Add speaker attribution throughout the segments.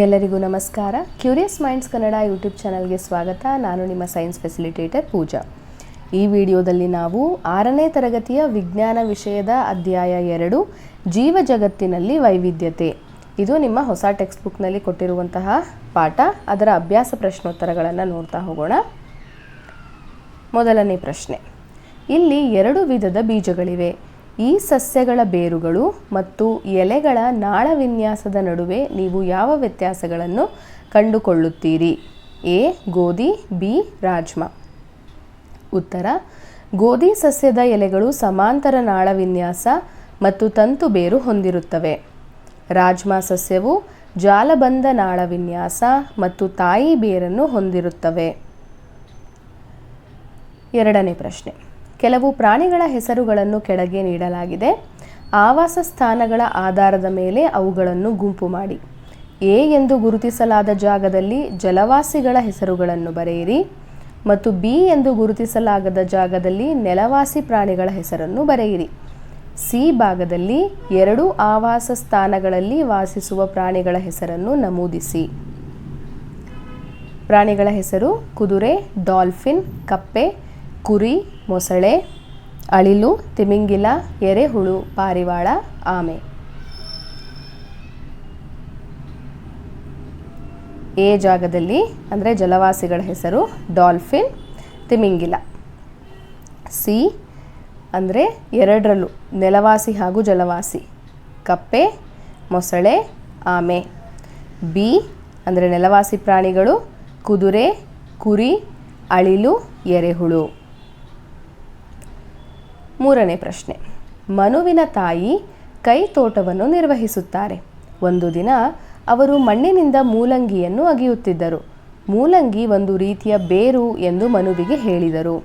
Speaker 1: ಎಲ್ಲರಿಗೂ ನಮಸ್ಕಾರ. Curious minds Kannada YouTube ಚಾನಲ್ಗೆ ಸ್ವಾಗತ. ನಾನು ನಿಮ್ಮ ಸೈನ್ಸ್ ಫೆಸಿಲಿಟೇಟರ್ ಪೂಜಾ. ಈ ವಿಡಿಯೋದಲ್ಲಿ ನಾವು ಆರನೇ ತರಗತಿಯ ವಿಜ್ಞಾನ ವಿಷಯದ ಅಧ್ಯಾಯ ಎರಡು, ಜೀವ ಜಗತ್ತಿನಲ್ಲಿ ವೈವಿಧ್ಯತೆ. ಇದು ನಿಮ್ಮ ಹೊಸ ಟೆಕ್ಸ್ಟ್ ಬುಕ್ನಲ್ಲಿ ಕೊಟ್ಟಿರುವಂತಹ ಪಾಠ. ಅದರ ಅಭ್ಯಾಸ ಪ್ರಶ್ನೋತ್ತರಗಳನ್ನು ನೋಡ್ತಾ ಹೋಗೋಣ. ಮೊದಲನೇ ಪ್ರಶ್ನೆ. ಇಲ್ಲಿ ಎರಡು ವಿಧದ ಬೀಜಗಳಿವೆ. ಈ ಸಸ್ಯಗಳ ಬೇರುಗಳು ಮತ್ತು ಎಲೆಗಳ ನಾಳ ವಿನ್ಯಾಸದ ನಡುವೆ ನೀವು ಯಾವ ವ್ಯತ್ಯಾಸಗಳನ್ನು ಕಂಡುಕೊಳ್ಳುತ್ತೀರಿ? ಎ, ಗೋಧಿ, ಬಿ, ರಾಜ್ಮಾ. ಉತ್ತರ, ಗೋಧಿ ಸಸ್ಯದ ಎಲೆಗಳು ಸಮಾಂತರ ನಾಳ ವಿನ್ಯಾಸ ಮತ್ತು ತಂತು ಬೇರು ಹೊಂದಿರುತ್ತವೆ. ರಾಜ್ಮಾ ಸಸ್ಯವು ಜಾಲಬಂಧ ನಾಳ ವಿನ್ಯಾಸ ಮತ್ತು ತಾಯಿ ಬೇರನ್ನು ಹೊಂದಿರುತ್ತವೆ. ಎರಡನೇ ಪ್ರಶ್ನೆ. ಕೆಲವು ಪ್ರಾಣಿಗಳ ಹೆಸರುಗಳನ್ನು ಕೆಳಗೆ ನೀಡಲಾಗಿದೆ. ಆವಾಸ ಸ್ಥಾನಗಳ ಆಧಾರದ ಮೇಲೆ ಅವುಗಳನ್ನು ಗುಂಪು ಮಾಡಿ. ಎ ಎಂದು ಗುರುತಿಸಲಾದ ಜಾಗದಲ್ಲಿ ಜಲವಾಸಿಗಳ ಹೆಸರುಗಳನ್ನು ಬರೆಯಿರಿ ಮತ್ತು ಬಿ ಎಂದು ಗುರುತಿಸಲಾಗದ ಜಾಗದಲ್ಲಿ ನೆಲವಾಸಿ ಪ್ರಾಣಿಗಳ ಹೆಸರನ್ನು ಬರೆಯಿರಿ. ಸಿ ಭಾಗದಲ್ಲಿ ಎರಡು ಆವಾಸ ಸ್ಥಾನಗಳಲ್ಲಿ ವಾಸಿಸುವ ಪ್ರಾಣಿಗಳ ಹೆಸರನ್ನು ನಮೂದಿಸಿ. ಪ್ರಾಣಿಗಳ ಹೆಸರು ಕುದುರೆ, ಡಾಲ್ಫಿನ್, ಕಪ್ಪೆ ಕುರಿ, ಮೊಸಳೆ, ಅಳಿಲು, ತಿಮಿಂಗಿಲ, ಎರೆಹುಳು, ಪಾರಿವಾಳ, ಆಮೆ. ಎ ಜಾಗದಲ್ಲಿ ಅಂದರೆ ಜಲವಾಸಿಗಳ ಹೆಸರು ಡಾಲ್ಫಿನ್, ತಿಮಿಂಗಿಲ. ಸಿ ಅಂದರೆ ಎರಡರಲ್ಲೂ, ನೆಲವಾಸಿ ಹಾಗೂ ಜಲವಾಸಿ. ಕಪ್ಪೆ, ಮೊಸಳೆ, ಆಮೆ. ಬಿ ಅಂದರೆ ನೆಲವಾಸಿ ಪ್ರಾಣಿಗಳು, ಕುದುರೆ, ಕುರಿ, ಅಳಿಲು, ಎರೆಹುಳು. ಮೂರನೇ ಪ್ರಶ್ನೆ. ಮನುವಿನ ತಾಯಿ ಕೈ ತೋಟವನ್ನು ನಿರ್ವಹಿಸುತ್ತಾರೆ. ಒಂದು ದಿನ ಅವರು ಮಣ್ಣಿನಿಂದ ಮೂಲಂಗಿಯನ್ನು ಅಗಿಯುತ್ತಿದ್ದರು. ಮೂಲಂಗಿ ಒಂದು ರೀತಿಯ ಬೇರು ಎಂದು ಮನುವಿಗೆ ಹೇಳಿದರು.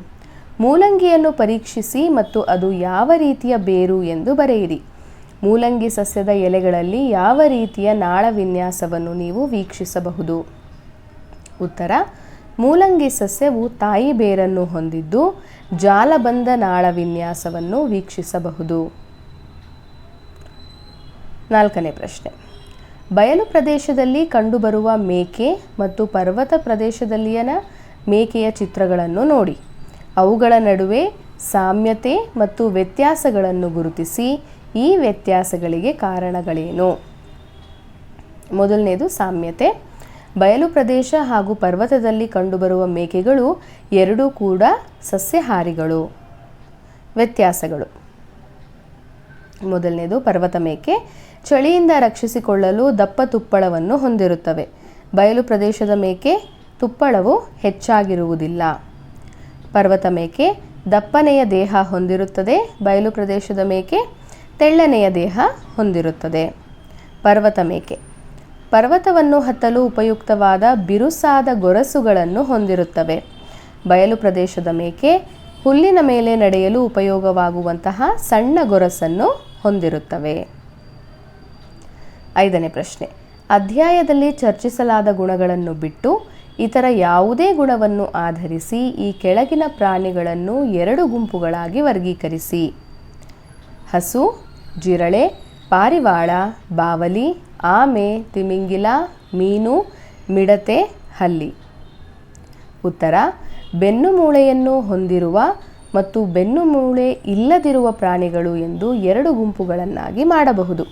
Speaker 1: ಮೂಲಂಗಿಯನ್ನು ಪರೀಕ್ಷಿಸಿ ಮತ್ತು ಅದು ಯಾವ ರೀತಿಯ ಬೇರು ಎಂದು ಬರೆಯಿರಿ. ಮೂಲಂಗಿ ಸಸ್ಯದ ಎಲೆಗಳಲ್ಲಿ ಯಾವ ರೀತಿಯ ನಾಳ ವಿನ್ಯಾಸವನ್ನು ನೀವು ವೀಕ್ಷಿಸಬಹುದು? ಉತ್ತರ ಮೂಲಂಗಿ ಸಸ್ಯವು ತಾಯಿ ಬೇರನ್ನು ಹೊಂದಿದ್ದು ಜಾಲಬಂಧ ನಾಳ ವಿನ್ಯಾಸವನ್ನು ವೀಕ್ಷಿಸಬಹುದು. ನಾಲ್ಕನೇ ಪ್ರಶ್ನೆ. ಬಯಲು ಪ್ರದೇಶದಲ್ಲಿ ಕಂಡುಬರುವ ಮೇಕೆ ಮತ್ತು ಪರ್ವತ ಪ್ರದೇಶದಲ್ಲಿಯನ ಮೇಕೆಯ ಚಿತ್ರಗಳನ್ನು ನೋಡಿ. ಅವುಗಳ ನಡುವೆ ಸಾಮ್ಯತೆ ಮತ್ತು ವ್ಯತ್ಯಾಸಗಳನ್ನು ಗುರುತಿಸಿ ಈ ವ್ಯತ್ಯಾಸಗಳಿಗೆ ಕಾರಣಗಳೇನು? ಮೊದಲನೇದು ಸಾಮ್ಯತೆ. ಬಯಲು ಪ್ರದೇಶ ಹಾಗೂ ಪರ್ವತದಲ್ಲಿ ಕಂಡುಬರುವ ಮೇಕೆಗಳು ಎರಡೂ ಕೂಡ ಸಸ್ಯಹಾರಿಗಳು. ವ್ಯತ್ಯಾಸಗಳು. ಮೊದಲನೇದು ಪರ್ವತ ಮೇಕೆ. ಚಳಿಯಿಂದ ರಕ್ಷಿಸಿಕೊಳ್ಳಲು ದಪ್ಪ ತುಪ್ಪಳವನ್ನು ಹೊಂದಿರುತ್ತವೆ. ಬಯಲು ಪ್ರದೇಶದ ಮೇಕೆ ತುಪ್ಪಳವು ಹೆಚ್ಚಾಗಿರುವುದಿಲ್ಲ. ಪರ್ವತ ಮೇಕೆ ದಪ್ಪನೆಯ ದೇಹ ಹೊಂದಿರುತ್ತದೆ. ಬಯಲು ಪ್ರದೇಶದ ಮೇಕೆ ತೆಳ್ಳನೆಯ ದೇಹ ಹೊಂದಿರುತ್ತದೆ. ಪರ್ವತ ಮೇಕೆ. ಪರ್ವತವನ್ನು ಹತ್ತಲು ಉಪಯುಕ್ತವಾದ ಬಿರುಸಾದ ಗೊರಸುಗಳನ್ನು ಹೊಂದಿರುತ್ತವೆ. ಬಯಲು ಪ್ರದೇಶದ ಮೇಕೆ ಹುಲ್ಲಿನ ಮೇಲೆ ನಡೆಯಲು ಉಪಯೋಗವಾಗುವಂತಹ ಸಣ್ಣ ಗೊರಸನ್ನು ಹೊಂದಿರುತ್ತವೆ. ಐದನೇ ಪ್ರಶ್ನೆ. ಅಧ್ಯಾಯದಲ್ಲಿ ಚರ್ಚಿಸಲಾದ ಗುಣಗಳನ್ನು ಬಿಟ್ಟು ಇತರ ಯಾವುದೇ ಗುಣವನ್ನು ಆಧರಿಸಿ ಈ ಕೆಳಗಿನ ಪ್ರಾಣಿಗಳನ್ನು ಎರಡು ಗುಂಪುಗಳಾಗಿ ವರ್ಗೀಕರಿಸಿ. ಹಸು, ಜಿರಳೆ, ಪಾರಿವಾಳ, ಬಾವಲಿ ಆಮೆ ತಿಮಿಂಗಿಲ, ಮೀನು, ಮಿಡತೆ, ಹಲ್ಲಿ. ಉತ್ತರ, ಬೆನ್ನು ಮೂಳೆಯನ್ನು ಹೊಂದಿರುವ ಮತ್ತು ಬೆನ್ನು ಮೂಳೆ ಇಲ್ಲದಿರುವ ಪ್ರಾಣಿಗಳು ಎಂದು ಎರಡು ಗುಂಪುಗಳನ್ನಾಗಿ ಮಾಡಬಹುದು.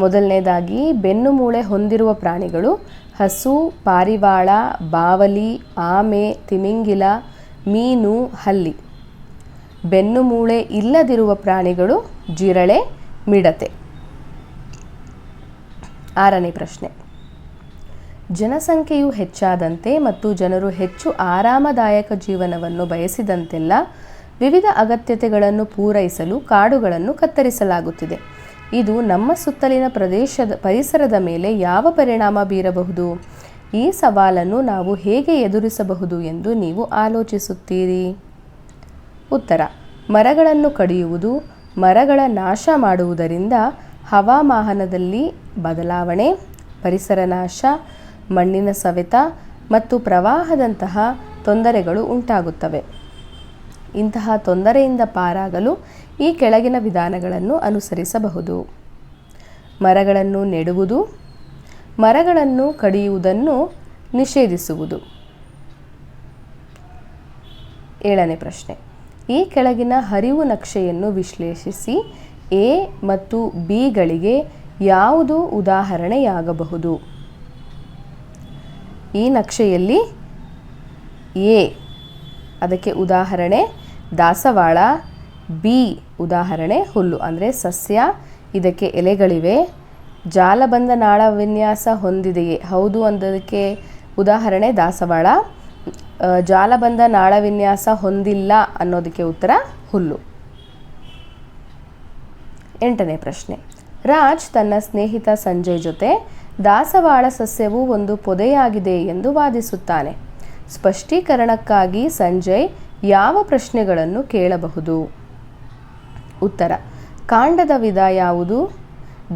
Speaker 1: ಮೊದಲನೇದಾಗಿ, ಬೆನ್ನು ಮೂಳೆ ಹೊಂದಿರುವ ಪ್ರಾಣಿಗಳು ಹಸು, ಪಾರಿವಾಳ, ಬಾವಲಿ, ಆಮೆ, ತಿಮಿಂಗಿಲ, ಮೀನು, ಹಲ್ಲಿ. ಬೆನ್ನು ಮೂಳೆ ಇಲ್ಲದಿರುವ ಪ್ರಾಣಿಗಳು ಜಿರಳೆ, ಮಿಡತೆ. ಆರನೇ ಪ್ರಶ್ನೆ. ಜನಸಂಖ್ಯೆಯು ಹೆಚ್ಚಾದಂತೆ ಮತ್ತು ಜನರು ಹೆಚ್ಚು ಆರಾಮದಾಯಕ ಜೀವನವನ್ನು ಬಯಸಿದಂತೆಲ್ಲ ವಿವಿಧ ಅಗತ್ಯತೆಗಳನ್ನು ಪೂರೈಸಲು ಕಾಡುಗಳನ್ನು ಕತ್ತರಿಸಲಾಗುತ್ತಿದೆ. ಇದು ನಮ್ಮ ಸುತ್ತಲಿನ ಪ್ರದೇಶದ ಪರಿಸರದ ಮೇಲೆ ಯಾವ ಪರಿಣಾಮ ಬೀರಬಹುದು? ಈ ಸವಾಲನ್ನು ನಾವು ಹೇಗೆ ಎದುರಿಸಬಹುದು ಎಂದು ನೀವು ಆಲೋಚಿಸುತ್ತೀರಿ? ಉತ್ತರ. ಮರಗಳನ್ನು ಕಡಿಯುವುದು, ಮರಗಳ ನಾಶ ಮಾಡುವುದರಿಂದ ಹವಾಮಾನದಲ್ಲಿ ಬದಲಾವಣೆ, ಪರಿಸರ ನಾಶ, ಮಣ್ಣಿನ ಸವೆತ ಮತ್ತು ಪ್ರವಾಹದಂತಹ ತೊಂದರೆಗಳು ಉಂಟಾಗುತ್ತವೆ. ಇಂತಹ ತೊಂದರೆಯಿಂದ ಪಾರಾಗಲು ಈ ಕೆಳಗಿನ ವಿಧಾನಗಳನ್ನು ಅನುಸರಿಸಬಹುದು. ಮರಗಳನ್ನು ನೆಡುವುದು, ಮರಗಳನ್ನು ಕಡಿಯುವುದನ್ನು ನಿಷೇಧಿಸುವುದು. ಏಳನೇ ಪ್ರಶ್ನೆ. ಈ ಕೆಳಗಿನ ಹರಿವು ನಕ್ಷೆಯನ್ನು ವಿಶ್ಲೇಷಿಸಿ ಎ ಮತ್ತು ಬಿಗಳಿಗೆ ಯಾವುದು ಉದಾಹರಣೆಯಾಗಬಹುದು? ಈ ನಕ್ಷೆಯಲ್ಲಿ ಎ, ಅದಕ್ಕೆ ಉದಾಹರಣೆ ದಾಸವಾಳ, ಬಿ ಉದಾಹರಣೆ ಹುಲ್ಲು, ಅಂದರೆ ಸಸ್ಯ, ಇದಕ್ಕೆ ಎಲೆಗಳಿವೆ ಜಾಲಬಂಧ ನಾಳ ವಿನ್ಯಾಸ ಹೊಂದಿದೆಯೇ? ಹೌದು ಅಂದದಕ್ಕೆ ಉದಾಹರಣೆ ದಾಸವಾಳ ಜಾಲಬಂಧ ನಾಳ ವಿನ್ಯಾಸ ಹೊಂದಿಲ್ಲ ಅನ್ನೋದಕ್ಕೆ ಉತ್ತರ ಹುಲ್ಲು. ಎಂಟನೇ ಪ್ರಶ್ನೆ. ರಾಜ್ ತನ್ನ ಸ್ನೇಹಿತ ಸಂಜಯ್ ಜೊತೆ ದಾಸವಾಳ ಸಸ್ಯವು ಒಂದು ಪೊದೆಯಾಗಿದೆ ಎಂದು ವಾದಿಸುತ್ತಾನೆ. ಸ್ಪಷ್ಟೀಕರಣಕ್ಕಾಗಿ ಸಂಜಯ್ ಯಾವ ಪ್ರಶ್ನೆಗಳನ್ನು ಕೇಳಬಹುದು? ಉತ್ತರ, ಕಾಂಡದ ವಿಧ ಯಾವುದು?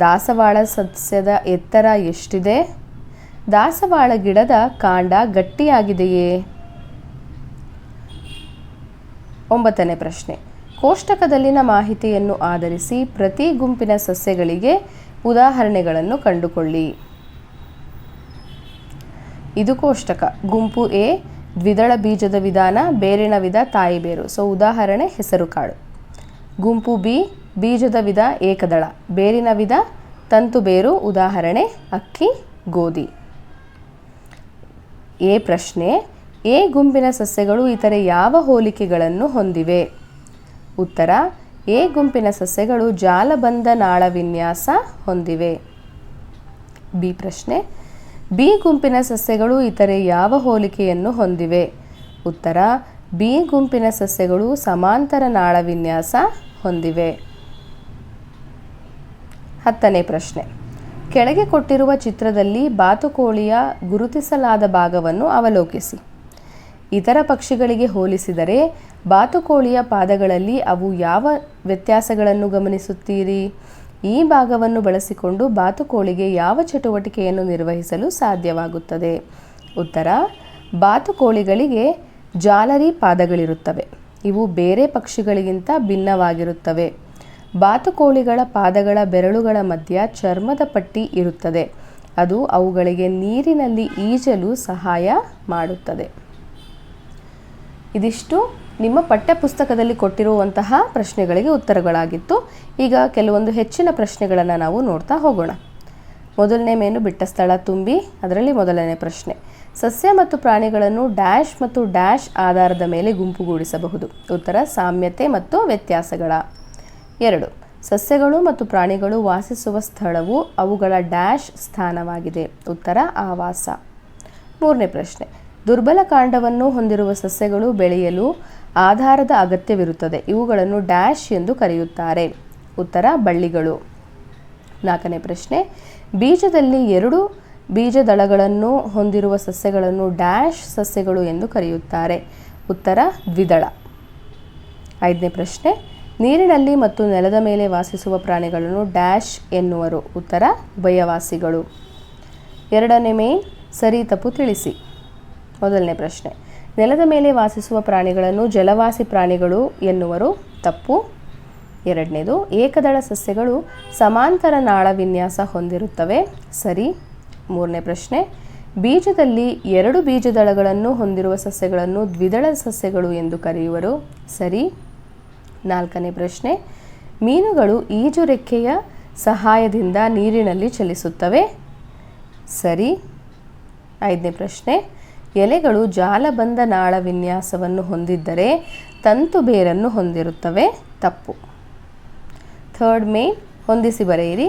Speaker 1: ದಾಸವಾಳ ಸಸ್ಯದ ಎತ್ತರ ಎಷ್ಟಿದೆ? ದಾಸವಾಳ ಗಿಡದ ಕಾಂಡ ಗಟ್ಟಿಯಾಗಿದೆಯೇ? ಒಂಬತ್ತನೇ ಪ್ರಶ್ನೆ ಕೋಷ್ಟಕದಲ್ಲಿನ ಮಾಹಿತಿಯನ್ನು ಆಧರಿಸಿ ಪ್ರತಿ ಗುಂಪಿನ ಸಸ್ಯಗಳಿಗೆ ಉದಾಹರಣೆಗಳನ್ನು ಕಂಡುಕೊಳ್ಳಿ. ಇದು ಕೋಷ್ಟಕ. ಗುಂಪು ಎ, ದ್ವಿದಳ ಬೀಜದ ವಿಧಾನ, ಬೇರಿನ ವಿಧ ತಾಯಿಬೇರು ಸೊ, ಉದಾಹರಣೆ ಹೆಸರುಕಾಳು ಗುಂಪು ಬಿ, ಬೀಜದ ವಿಧ, ಏಕದಳ. ಬೇರಿನ ವಿಧ, ತಂತು ಬೇರು, ಉದಾಹರಣೆ, ಅಕ್ಕಿ, ಗೋಧಿ. ಎ ಪ್ರಶ್ನೆ, ಎ ಗುಂಪಿನ ಸಸ್ಯಗಳು ಇತರೆ ಯಾವ ಹೋಲಿಕೆಗಳನ್ನು ಹೊಂದಿವೆ? ಉತ್ತರ ಎ ಗುಂಪಿನ ಸಸ್ಯಗಳು ಜಾಲಬಂಧ ನಾಳ ವಿನ್ಯಾಸ ಹೊಂದಿವೆ. ಬಿ ಪ್ರಶ್ನೆ, ಬಿ ಗುಂಪಿನ ಸಸ್ಯಗಳು ಇತರೆ ಯಾವ ಹೋಲಿಕೆಯನ್ನು ಹೊಂದಿವೆ? ಉತ್ತರ, ಬಿ ಗುಂಪಿನ ಸಸ್ಯಗಳು ಸಮಾಂತರ ನಾಳ ವಿನ್ಯಾಸ ಹೊಂದಿವೆ. ಹತ್ತನೇ ಪ್ರಶ್ನೆ, ಕೆಳಗೆ ಕೊಟ್ಟಿರುವ ಚಿತ್ರದಲ್ಲಿ ಬಾತುಕೋಳಿಯ ಗುರುತಿಸಲಾದ ಭಾಗವನ್ನು ಅವಲೋಕಿಸಿ. ಇತರ ಪಕ್ಷಿಗಳಿಗೆ ಹೋಲಿಸಿದರೆ ಬಾತುಕೋಳಿಯ ಪಾದಗಳಲ್ಲಿ ಅವು ಯಾವ ವ್ಯತ್ಯಾಸಗಳನ್ನು ಗಮನಿಸುತ್ತೀರಿ? ಈ ಭಾಗವನ್ನು ಬಳಸಿಕೊಂಡು ಬಾತುಕೋಳಿಗೆ ಯಾವ ಚಟುವಟಿಕೆಯನ್ನು ನಿರ್ವಹಿಸಲು ಸಾಧ್ಯವಾಗುತ್ತದೆ? ಉತ್ತರ, ಬಾತುಕೋಳಿಗಳಿಗೆ ಜಾಲರಿ ಪಾದಗಳಿರುತ್ತವೆ. ಇವು ಬೇರೆ ಪಕ್ಷಿಗಳಿಗಿಂತ ಭಿನ್ನವಾಗಿರುತ್ತವೆ. ಬಾತುಕೋಳಿಗಳ ಪಾದಗಳ ಬೆರಳುಗಳ ಮಧ್ಯ ಚರ್ಮದ ಪಟ್ಟಿ ಇರುತ್ತದೆ. ಅದು ಅವುಗಳಿಗೆ ನೀರಿನಲ್ಲಿ ಈಜಲು ಸಹಾಯ ಮಾಡುತ್ತದೆ. ಇದಿಷ್ಟು. ನಿಮ್ಮ ಪಠ್ಯಪುಸ್ತಕದಲ್ಲಿ ಕೊಟ್ಟಿರುವಂತಹ ಪ್ರಶ್ನೆಗಳಿಗೆ ಉತ್ತರಗಳಾಗಿತ್ತು. ಈಗ ಕೆಲವೊಂದು ಹೆಚ್ಚಿನ ಪ್ರಶ್ನೆಗಳನ್ನು ನಾವು ನೋಡ್ತಾ ಹೋಗೋಣ. ಮೊದಲನೇ ಮೇನು ಬಿಟ್ಟ ಸ್ಥಳ ತುಂಬಿ, ಅದರಲ್ಲಿ ಮೊದಲನೇ ಪ್ರಶ್ನೆ. ಸಸ್ಯ ಮತ್ತು ಪ್ರಾಣಿಗಳನ್ನು ಡ್ಯಾಶ್ ಮತ್ತು ಡ್ಯಾಶ್ ಆಧಾರದ ಮೇಲೆ ಗುಂಪುಗೂಡಿಸಬಹುದು. ಉತ್ತರ, ಸಾಮ್ಯತೆ ಮತ್ತು ವ್ಯತ್ಯಾಸಗಳ. ಎರಡು. ಸಸ್ಯಗಳು ಮತ್ತು ಪ್ರಾಣಿಗಳು ವಾಸಿಸುವ ಸ್ಥಳವು ಅವುಗಳ ಡ್ಯಾಶ್ ಸ್ಥಾನವಾಗಿದೆ. ಉತ್ತರ, ಆವಾಸ. ಮೂರನೇ ಪ್ರಶ್ನೆ. ದುರ್ಬಲ ಕಾಂಡವನ್ನು ಹೊಂದಿರುವ ಸಸ್ಯಗಳು ಬೆಳೆಯಲು ಆಧಾರದ ಅಗತ್ಯವಿರುತ್ತದೆ. ಇವುಗಳನ್ನು ಡ್ಯಾಶ್ ಎಂದು ಕರೆಯುತ್ತಾರೆ. ಉತ್ತರ, ಬಳ್ಳಿಗಳು. ನಾಲ್ಕನೇ ಪ್ರಶ್ನೆ. ಬೀಜದಲ್ಲಿ ಎರಡು ಬೀಜದಳಗಳನ್ನು ಹೊಂದಿರುವ ಸಸ್ಯಗಳನ್ನು ಡ್ಯಾಶ್ ಸಸ್ಯಗಳು ಎಂದು ಕರೆಯುತ್ತಾರೆ. ಉತ್ತರ, ದ್ವಿದಳ. ಐದನೇ ಪ್ರಶ್ನೆ. ನೀರಿನಲ್ಲಿ ಮತ್ತು ನೆಲದ ಮೇಲೆ ವಾಸಿಸುವ ಪ್ರಾಣಿಗಳನ್ನು ಡ್ಯಾಶ್ ಎನ್ನುವರು. ಉತ್ತರ ಉಭಯವಾಸಿಗಳು ಎರಡನೇ ಮೇ ಸರಿ ತಪ್ಪು ತಿಳಿಸಿ. ಮೊದಲನೇ ಪ್ರಶ್ನೆ. ನೆಲದ ಮೇಲೆ ವಾಸಿಸುವ ಪ್ರಾಣಿಗಳನ್ನು ಜಲವಾಸಿ ಪ್ರಾಣಿಗಳು ಎನ್ನುವರು. ತಪ್ಪು. ಎರಡನೇದು, ಏಕದಳ ಸಸ್ಯಗಳು ಸಮಾಂತರ ನಾಳ ವಿನ್ಯಾಸ ಹೊಂದಿರುತ್ತವೆ. ಸರಿ. ಮೂರನೇ ಪ್ರಶ್ನೆ, ಬೀಜದಲ್ಲಿ ಎರಡು ಬೀಜದಳಗಳನ್ನು ಹೊಂದಿರುವ ಸಸ್ಯಗಳನ್ನು ದ್ವಿದಳ ಸಸ್ಯಗಳು ಎಂದು ಕರೆಯುವರು. ಸರಿ. ನಾಲ್ಕನೇ ಪ್ರಶ್ನೆ, ಮೀನುಗಳು ಈಜು ರೆಕ್ಕೆಯ ಸಹಾಯದಿಂದ ನೀರಿನಲ್ಲಿ ಚಲಿಸುತ್ತವೆ. ಸರಿ. ಐದನೇ ಪ್ರಶ್ನೆ ಎಲೆಗಳು ಜಾಲಬಂಧ ನಾಳ ವಿನ್ಯಾಸವನ್ನು ಹೊಂದಿದ್ದರೆ ತಂತು ಬೇರನ್ನು ಹೊಂದಿರುತ್ತವೆ. ತಪ್ಪು. ಥರ್ಡ್ ಮೇನ್, ಹೊಂದಿಸಿ ಬರೆಯಿರಿ.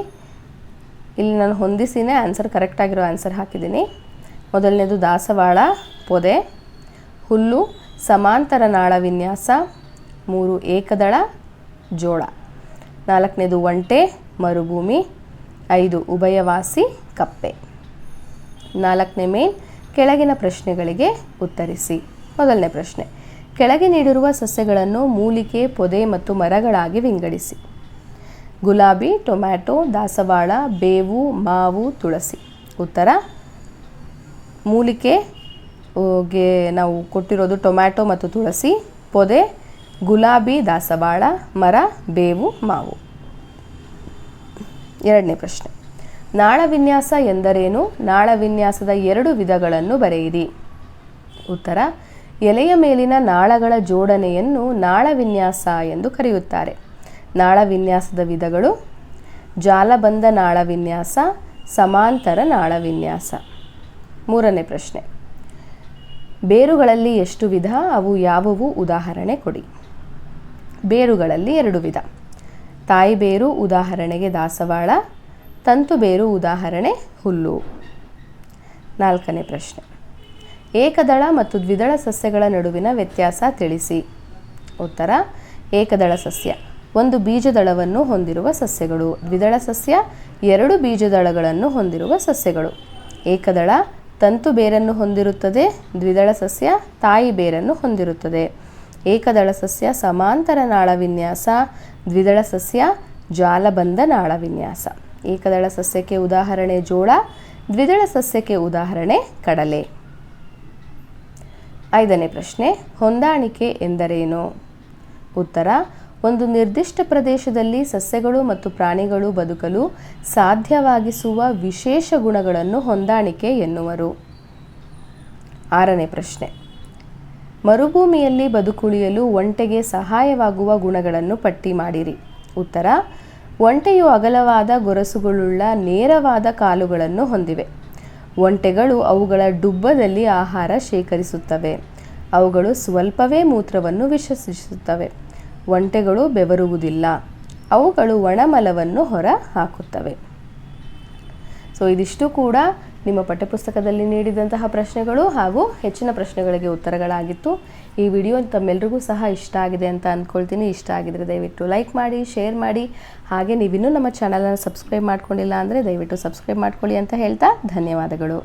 Speaker 1: ಇಲ್ಲಿ ನಾನು ಹೊಂದಿಸಿನೇ ಆನ್ಸರ್ ಕರೆಕ್ಟಾಗಿರೋ ಆನ್ಸರ್ ಹಾಕಿದ್ದೀನಿ. ಮೊದಲನೇದು ದಾಸವಾಳ, ಪೊದೆ. ಹುಲ್ಲು, ಸಮಾಂತರ ನಾಳ ವಿನ್ಯಾಸ. ಮೂರು, ಏಕದಳ, ಜೋಳ. ನಾಲ್ಕನೇದು ಒಂಟೆ, ಮರುಭೂಮಿ. ಐದು, ಉಭಯವಾಸಿ, ಕಪ್ಪೆ. ನಾಲ್ಕನೇ ಮೇನ್ ಕೆಳಗಿನ ಪ್ರಶ್ನೆಗಳಿಗೆ ಉತ್ತರಿಸಿ. ಮೊದಲನೇ ಪ್ರಶ್ನೆ. ಕೆಳಗೆ ನೀಡಿರುವ ಸಸ್ಯಗಳನ್ನು ಮೂಲಿಕೆ, ಪೊದೆ ಮತ್ತು ಮರಗಳಾಗಿ ವಿಂಗಡಿಸಿ. ಗುಲಾಬಿ, ಟೊಮ್ಯಾಟೊ, ದಾಸವಾಳ, ಬೇವು, ಮಾವು, ತುಳಸಿ. ಉತ್ತರ. ಮೂಲಿಕೆ ಗೆ, ನಾವು ಕೊಟ್ಟಿರೋದು ಟೊಮ್ಯಾಟೊ ಮತ್ತು ತುಳಸಿ, ಪೊದೆ, ಗುಲಾಬಿ, ದಾಸವಾಳ, ಮರ, ಬೇವು, ಮಾವು. ಎರಡನೇ ಪ್ರಶ್ನೆ. ನಾಳವಿನ್ಯಾಸ ಎಂದರೇನು? ನಾಳ ವಿನ್ಯಾಸದ ಎರಡು ವಿಧಗಳನ್ನು ಬರೆಯಿರಿ. ಉತ್ತರ, ಎಲೆಯ ಮೇಲಿನ ನಾಳಗಳ ಜೋಡಣೆಯನ್ನು ನಾಳವಿನ್ಯಾಸ ಎಂದು ಕರೆಯುತ್ತಾರೆ. ನಾಳ ವಿನ್ಯಾಸದ ವಿಧಗಳು, ಜಾಲಬಂಧ ನಾಳವಿನ್ಯಾಸ ಸಮಾಂತರ ನಾಳವಿನ್ಯಾಸ ಮೂರನೇ ಪ್ರಶ್ನೆ, ಬೇರುಗಳಲ್ಲಿ ಎಷ್ಟು ವಿಧ? ಅವು ಯಾವುವು? ಉದಾಹರಣೆ ಕೊಡಿ. ಬೇರುಗಳಲ್ಲಿ ಎರಡು ವಿಧ. ತಾಯಿ ಬೇರು ಉದಾಹರಣೆಗೆ ದಾಸವಾಳ ತಂತು ಬೇರು ಉದಾಹರಣೆ ಹುಲ್ಲು. ನಾಲ್ಕನೇ ಪ್ರಶ್ನೆ. ಏಕದಳ ಮತ್ತು ದ್ವಿದಳ ಸಸ್ಯಗಳ ನಡುವಿನ ವ್ಯತ್ಯಾಸ ತಿಳಿಸಿ. ಉತ್ತರ, ಏಕದಳ ಸಸ್ಯ. ಒಂದು ಬೀಜದಳವನ್ನು ಹೊಂದಿರುವ ಸಸ್ಯಗಳು. ದ್ವಿದಳ ಸಸ್ಯ, ಎರಡು ಬೀಜದಳಗಳನ್ನು ಹೊಂದಿರುವ ಸಸ್ಯಗಳು. ಏಕದಳ, ತಂತು ಬೇರನ್ನು ಹೊಂದಿರುತ್ತದೆ. ದ್ವಿದಳ ಸಸ್ಯ, ತಾಯಿ ಬೇರನ್ನು ಹೊಂದಿರುತ್ತದೆ. ಏಕದಳ ಸಸ್ಯ, ಸಮಾಂತರ ನಾಳ ವಿನ್ಯಾಸ. ದ್ವಿದಳ ಸಸ್ಯ, ಜಾಲಬಂಧ ನಾಳವಿನ್ಯಾಸ ಏಕದಳ ಸಸ್ಯಕ್ಕೆ ಉದಾಹರಣೆ ಜೋಳ, ದ್ವಿದಳ ಸಸ್ಯಕ್ಕೆ ಉದಾಹರಣೆ ಕಡಲೆ. ಐದನೇ ಪ್ರಶ್ನೆ, ಹೊಂದಾಣಿಕೆ ಎಂದರೇನು? ಉತ್ತರ, ಒಂದು ನಿರ್ದಿಷ್ಟ ಪ್ರದೇಶದಲ್ಲಿ ಸಸ್ಯಗಳು ಮತ್ತು ಪ್ರಾಣಿಗಳು ಬದುಕಲು ಸಾಧ್ಯವಾಗಿಸುವ ವಿಶೇಷ ಗುಣಗಳನ್ನು ಹೊಂದಾಣಿಕೆ ಎನ್ನುವರು. ಆರನೇ ಪ್ರಶ್ನೆ, ಮರುಭೂಮಿಯಲ್ಲಿ ಬದುಕುಳಿಯಲು ಒಂಟೆಗೆ ಸಹಾಯವಾಗುವ ಗುಣಗಳನ್ನು ಪಟ್ಟಿ ಮಾಡಿರಿ. ಉತ್ತರ ಒಂಟೆಯು ಅಗಲವಾದ ಗೊರಸುಗಳುಳ್ಳ ನೇರವಾದ ಕಾಲುಗಳನ್ನು ಹೊಂದಿವೆ. ಒಂಟೆಗಳು ಅವುಗಳ ಡುಬ್ಬದಲ್ಲಿ ಆಹಾರ ಶೇಖರಿಸುತ್ತವೆ. ಅವುಗಳು ಸ್ವಲ್ಪವೇ ಮೂತ್ರವನ್ನು ವಿಸರ್ಜಿಸುತ್ತವೆ ಒಂಟೆಗಳು ಬೆವರುವುದಿಲ್ಲ. ಅವುಗಳು ಒಣಮಲವನ್ನು ಹೊರ ಹಾಕುತ್ತವೆ ಸೊ ಇದಿಷ್ಟು ಕೂಡ ನಿಮ್ಮ ಪಠ್ಯಪುಸ್ತಕದಲ್ಲಿ ನೀಡಿದಂತಹ ಪ್ರಶ್ನೆಗಳು ಹಾಗೂ ಹೆಚ್ಚಿನ ಪ್ರಶ್ನೆಗಳಿಗೆ ಉತ್ತರಗಳಾಗಿತ್ತು. ಈ ವಿಡಿಯೋ ತಮ್ಮೆಲ್ಲರಿಗೂ ಸಹ ಇಷ್ಟ ಆಗಿದೆ ಅಂತ ಅಂದ್ಕೊಳ್ತೀನಿ ಇಷ್ಟ ಆಗಿದ್ರೆ ದಯವಿಟ್ಟು ಲೈಕ್ ಮಾಡಿ, ಶೇರ್ ಮಾಡಿ. ಹಾಗೆ ನೀವಿನ್ನೂ ನಮ್ಮ ಚಾನಲನ್ನು ಸಬ್ಸ್ಕ್ರೈಬ್ ಮಾಡ್ಕೊಂಡಿಲ್ಲ ಅಂದರೆ ದಯವಿಟ್ಟು ಸಬ್ಸ್ಕ್ರೈಬ್ ಮಾಡ್ಕೊಳ್ಳಿ ಅಂತ ಹೇಳ್ತಾ ಧನ್ಯವಾದಗಳು.